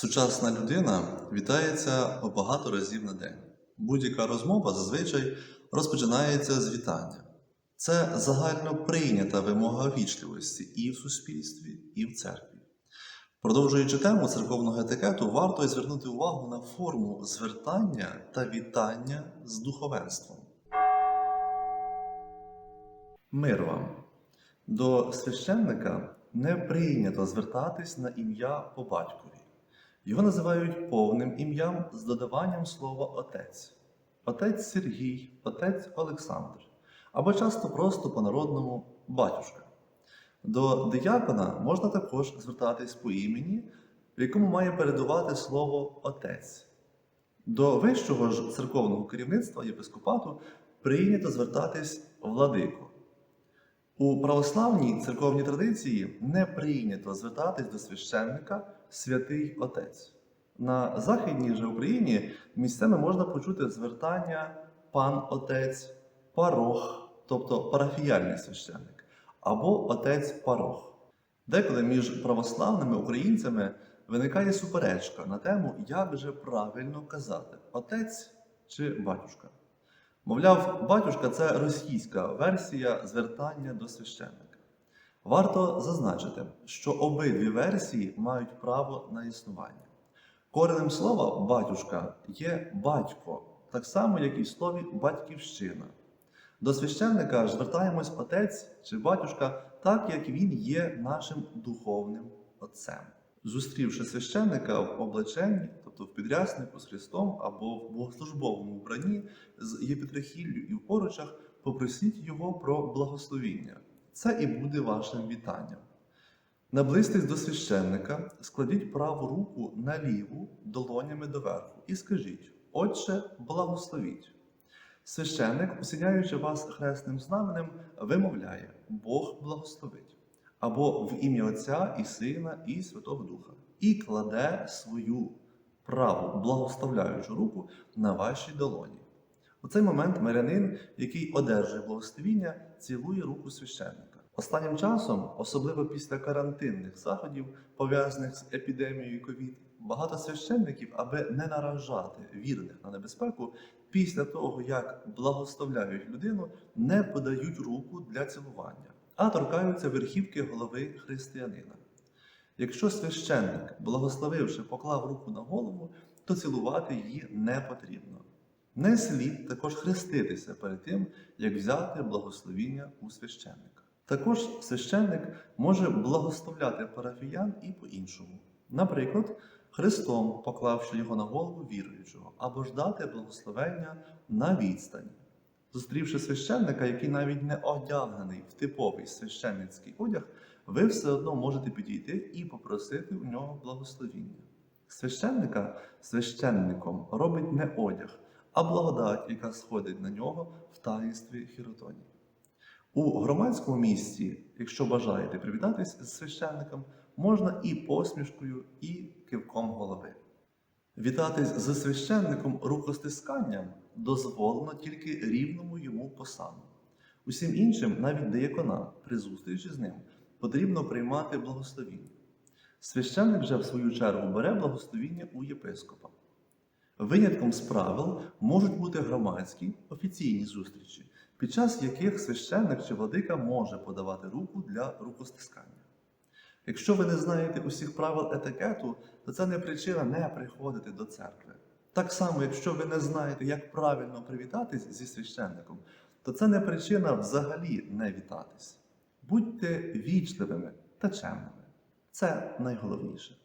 Сучасна людина вітається багато разів на день. Будь-яка розмова зазвичай розпочинається з вітання. Це загально прийнята вимога вічливості і в суспільстві, і в церкві. Продовжуючи тему церковного етикету, варто звернути увагу на форму звертання та вітання з духовенством. Мир вам. До священника не прийнято звертатись на ім'я по батькові. Його називають повним ім'ям з додаванням слова Отець. Отець Сергій, Отець Олександр. Або часто просто по-народному батюшка. До диякона можна також звертатись по імені, в якому має передувати слово Отець. До вищого ж церковного керівництва єпископату прийнято звертатись владико. У православній церковній традиції не прийнято звертатись до священника святий Отець. На Західній же Україні місцями можна почути звертання пан Отець, парох, тобто парафіяльний священник, або отець парох. Деколи між православними українцями виникає суперечка на тему, як же правильно казати отець чи батюшка. Мовляв, батюшка це російська версія звертання до священника. Варто зазначити, що обидві версії мають право на існування. Коренем слова батюшка є батько, так само, як і в слові батьківщина. До священника звертаємось отець чи батюшка, так як він є нашим духовним отцем. Зустрівши священника в облаченні, тобто в підряснику з Христом або в богослужбовому вбранні з єпитрахіллю і в поручах, попросіть його про благословіння. Це і буде вашим вітанням. Наблизьтесь до священника, складіть праву руку на ліву долонями доверху і скажіть: Отче, благословіть. Священник, осіняючи вас хресним знаменем, вимовляє Бог благословить або в ім'я Отця і Сина, і Святого Духа, і кладе свою праву благословляючу руку на вашій долоні. У цей момент мирянин, який одержує благословіння, цілує руку священника. Останнім часом, особливо після карантинних заходів, пов'язаних з епідемією ковід, багато священників, аби не наражати вірних на небезпеку, після того як благословляють людину, не подають руку для цілування, а торкаються верхівки голови християнина. Якщо священник, благословивши, поклав руку на голову, то цілувати її не потрібно. Не слід також хреститися перед тим, як взяти благословіння у священника. Також священник може благословляти парафіян і по-іншому. Наприклад, Христом, поклавши його на голову віруючого, або ж дати благословення на відстані. Зустрівши священника, який навіть не одягнений в типовий священницький одяг, ви все одно можете підійти і попросити у нього благословіння. Священника священником робить не одяг, а благодать, яка сходить на нього в таїнстві хіротонії. У громадському місці, якщо бажаєте привітатись з священником, можна і посмішкою, і кивком голови. Вітатись з священником рукостисканням дозволено тільки рівному йому посаду. Усім іншим, навіть деякона, при зустрічі з ним, потрібно приймати благословіння. Священник же, в свою чергу, бере благословіння у єпископа. Винятком з правил можуть бути громадські офіційні зустрічі, під час яких священник чи владика може подавати руку для рукостискання. Якщо ви не знаєте усіх правил етикету, то це не причина не приходити до церкви. Так само, якщо ви не знаєте, як правильно привітатись зі священником, то це не причина взагалі не вітатись. Будьте вічливими та чемними. Це найголовніше.